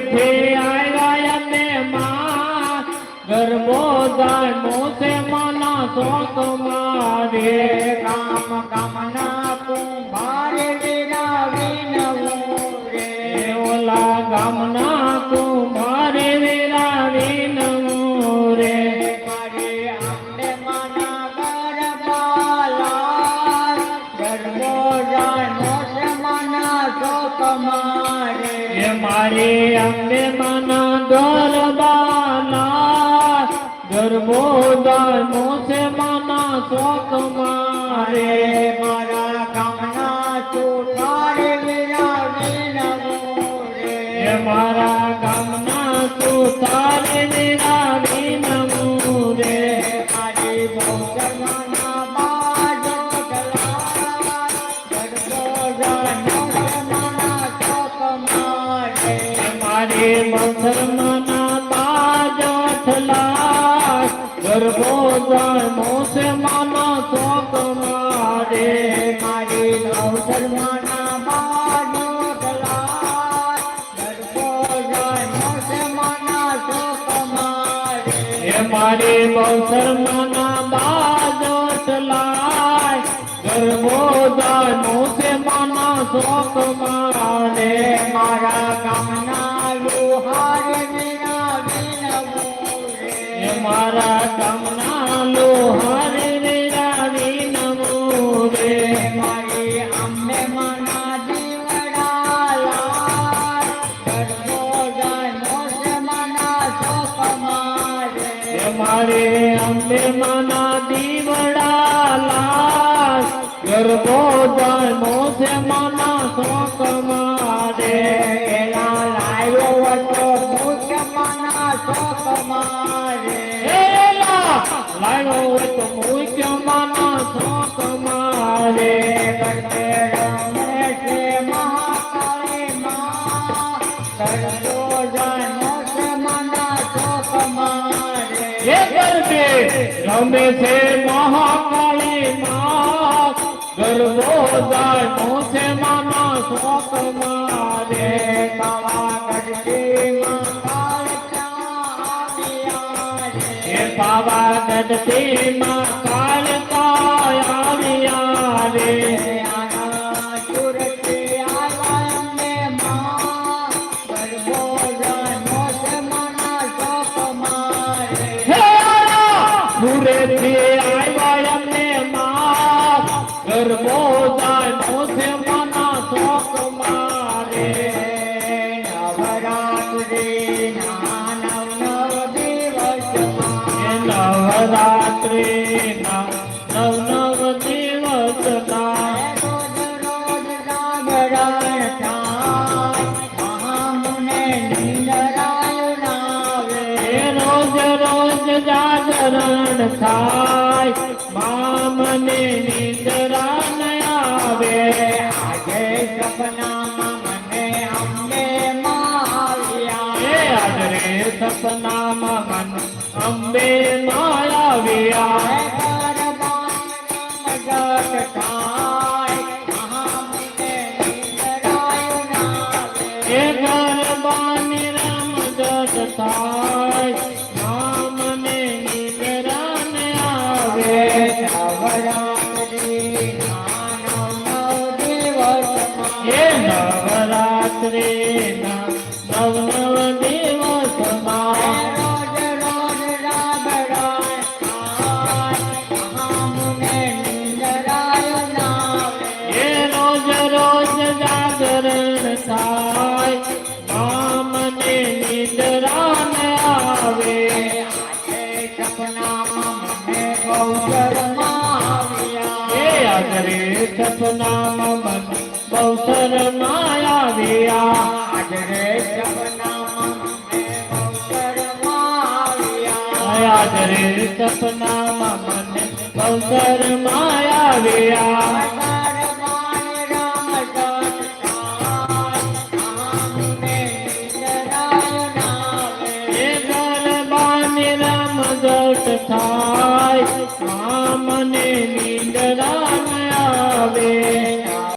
થી આવ્યા અમે માં. ગરબો જાય મોસે મના શોક મારે. કામ કામના કુંભારે વિરાવી નવું રે ઓલા ગામના મારી અંબે મના ગરબાના ગરબો જાય મોસે મના શોખ મારે. મારા કામના ચોટાડે વિરાવી નવું એ રે મારા ગામના ચોટાડે વેરાવી નવું રે મારી બહુચરમાના મુસલમાના તાજો થલા ગરબો જાય મોસે માના શોક મારે મારી બહુચરમાના બાજો ગલા ગરબો જાય મોસે માના શોક મારે મારે મુસલમાના બાજો થલા ગરબો જાય મોસે માના શોક મારે કામના મારા ગામના લોહારે રારી નમો રે. મારી અમને મના જીવડાલા ગરબો જાય મોસે મના શોક મારે મારે અંબે માના દીવડા લાલ ગરબો જાય મોસે મના શોક મારે હોય તો મુખ્ય માના શોક મારે રમે છે મહાકાળી માં ગરબો જાય મોસે માના શોક મારે. છે મહાકાળી માં પાવાગઢથી માં કાળકા આવ્યા રે ગરબો જાય નવરાત્રી ના નવ નવ દિવસ ના એ રોજ રોજ જાગરણ થાય. મામને નિંદરા આદરે સપનામાં મન અંબે આવે એ નવરાત્રી નવ સપનામાં મન બહુ માયા આવ્યા આજ રે સપનામાં મને બહુ શરમાયા આવ્યા માય મામને